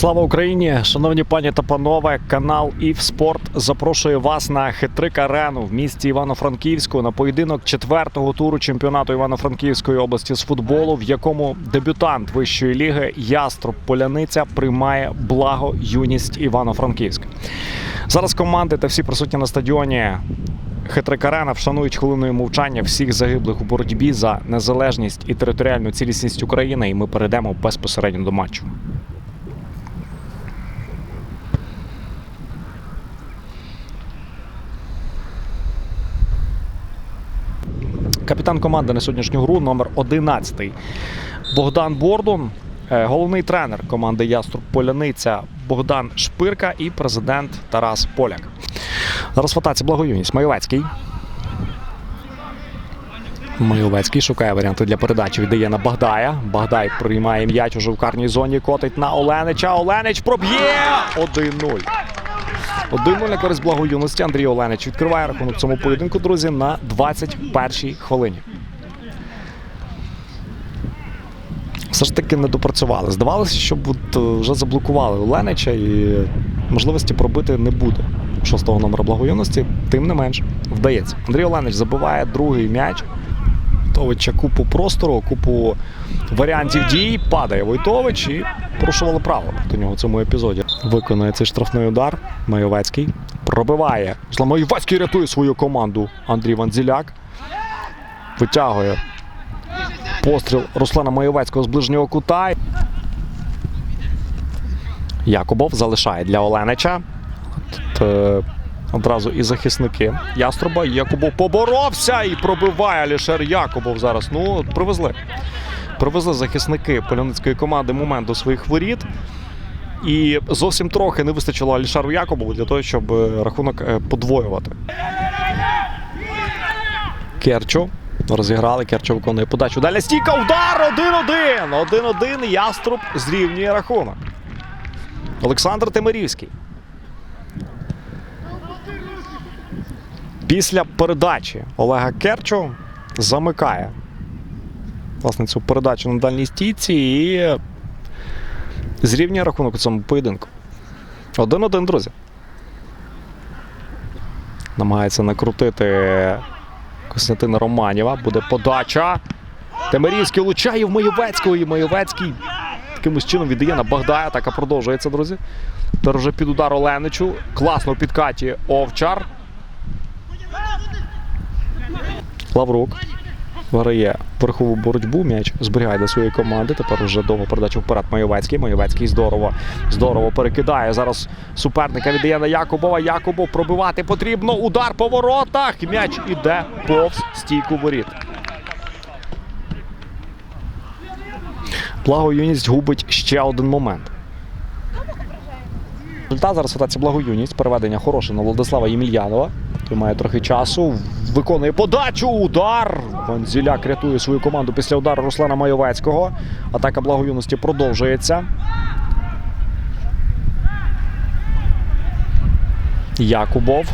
Слава Україні! Шановні пані та панове, канал «Ів Спорт запрошує вас на хитрик арену в місті Івано-Франківську на поєдинок четвертого туру чемпіонату Івано-Франківської області з футболу, в якому дебютант вищої ліги Яструб Поляниця приймає благо юність Івано-Франківськ. Зараз команди та всі присутні на стадіоні. Хитрик Арена вшанують хвилиною мовчання всіх загиблих у боротьбі за незалежність і територіальну цілісність України. І ми перейдемо безпосередньо до матчу. Капітан команди на сьогоднішню гру номер 11 Богдан Бордун. Е, Головний тренер команди Яструб Поляниця Богдан Шпирка і президент Тарас Поляк. Зараз в атаці благоюність. Майовецький. Майовецький шукає варіанти для передачі. Віддає на Багдая. Багдай приймає м'яч у жовкарній зоні. Котить на Оленича. Оленич проб'є 1-0. 1-0 на користь благоюності. Андрій Оленич відкриває рахунок цьому поєдинку, друзі, на 21-й хвилині. Все ж таки не допрацювали. Здавалося, що е, вже заблокували Оленича і можливості пробити не буде шостого номера благоюності. Тим не менш, вдається. Андрій Оленич забиває другий м'яч. Войтовича купу простору, купу варіантів дій. Падає Войтович і порушували правила проти нього в цьому епізоді. Виконує цей штрафний удар. Майовецький пробиває. Майовецький рятує свою команду. Андрій Ванзіляк витягує постріл Руслана Майовецького з ближнього кута. Якубов залишає для Оленича. Тут, е, Одразу і захисники Яструба. Якубов поборовся і пробиває Алішер Якубов зараз. Ну, привезли. Привезли захисники поляницької команди момент до своїх воріт. І зовсім трохи не вистачило Алішару Якубову для того, щоб е, рахунок е, подвоювати. Керчо. Розіграли. Керчо виконує подачу. Далі стійка. Удар! 1-1. 1-1. Яструб зрівнює рахунок. Олександр Тимирівський. Після передачі Олега Керчо замикає власне цю передачу на дальній стійці і зрівнює рахунок у цьому поєдинку. 1-1, друзі. Намагається накрутити Костянтина Романєва. Буде подача. Темирівський влучає в Майовецького. І Майовецький такимось чином віддає на Багдая. Атака продовжується, друзі. Тепер вже під удар Оленичу. Класно в підкаті Овчар. Лаврук виграє верхову боротьбу. М'яч зберігає для своєї команди. Тепер вже довго передачу вперед Майовецький. Майовецький здорово, здорово перекидає. Зараз суперника віддає на Якубова. Якубов пробивати потрібно. Удар по воротах. М'яч іде повз стійку воріт. Благоюність губить ще один момент. Результат зараз ситуація благоюність. Переведення хороше на Владислава Ємельянова. Той має трохи часу. Виконує подачу. Удар. Ванзіляк рятує свою команду після удару Руслана Майовецького. Атака благоюності продовжується. Якубов.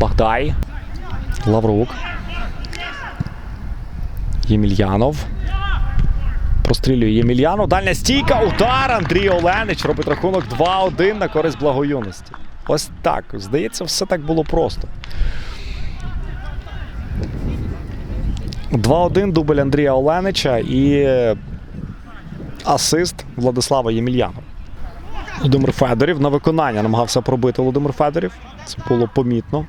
Бахдай. Лаврук. Ємельянов. Прострілює Ємельянов. Дальня стійка. Удар. Андрій Оленич робить рахунок 2-1 на користь благоюності. Ось так. Здається, все так було просто. 2-1 дубль Андрія Оленича і асист Владислава Ємельянова. Володимир Федорів на виконання намагався пробити Володимир Федорів. Це було помітно.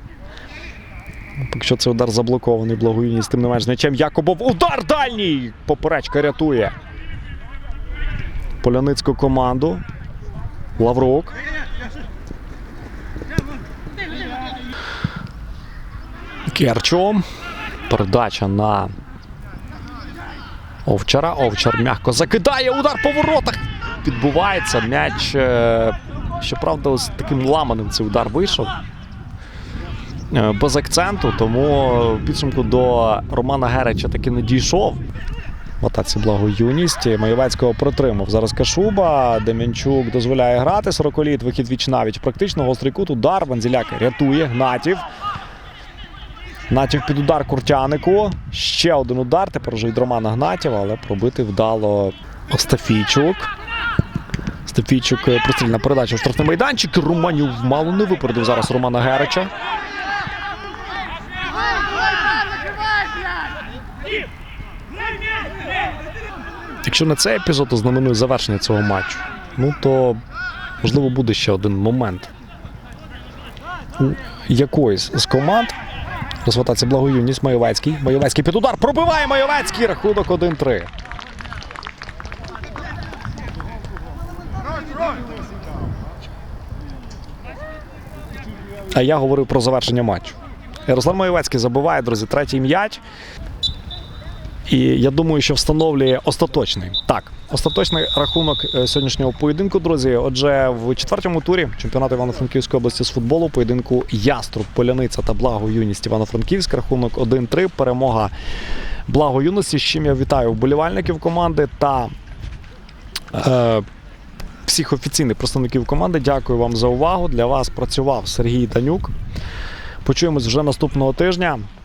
Поки що цей удар заблокований благоюність, тим не менш з м'ячем Якубов. Удар дальній! Поперечка рятує поляницьку команду. Лаврук. Керчо. Передача на Овчара. Овчар м'яко закидає. Удар по воротах. Відбувається м'яч. е, Щоправда, ось таким ламаним цей удар вийшов. Е, Без акценту, тому в підсумку до Романа Герича таки не дійшов. В атаці благо юність. Маєвецького протримав. Зараз Кашуба. Дем'янчук дозволяє грати. 40-літ, вихід віч навіть. Практично гострий кут. Удар. Ванзіляк рятує. Гнатів. Гнатів під удар Куртянику. Ще один удар. Тепер вже від Романа Гнатєва, але пробити вдало Остафійчук. Стефійчук е, прострільна передача в штрафний майданчик. Романів мало не випередив зараз Романа Герича. Якщо не цей епізод, то знаменує завершення цього матчу. Ну то можливо буде ще один момент. Якоїсь з команд. Розвертається благоюність Майовецький. Майовецький під удар. Пробиває Майовецький. Рахунок 1-3. А я говорив про завершення матчу. Ярослав Майовецький забиває, друзі, третій м'яч. І я думаю, що встановлює остаточний. Так, остаточний рахунок е, сьогоднішнього поєдинку, друзі. Отже, в четвертому турі чемпіонату Івано-Франківської області з футболу поєдинку Яструб, Поляниця та Благо Юність Івано-Франківськ. Рахунок 1-3. Перемога Благо Юності. З чим я вітаю вболівальників команди та е, всіх офіційних представників команди. Дякую вам за увагу. Для вас працював Сергій Данюк. Почуємось вже наступного тижня.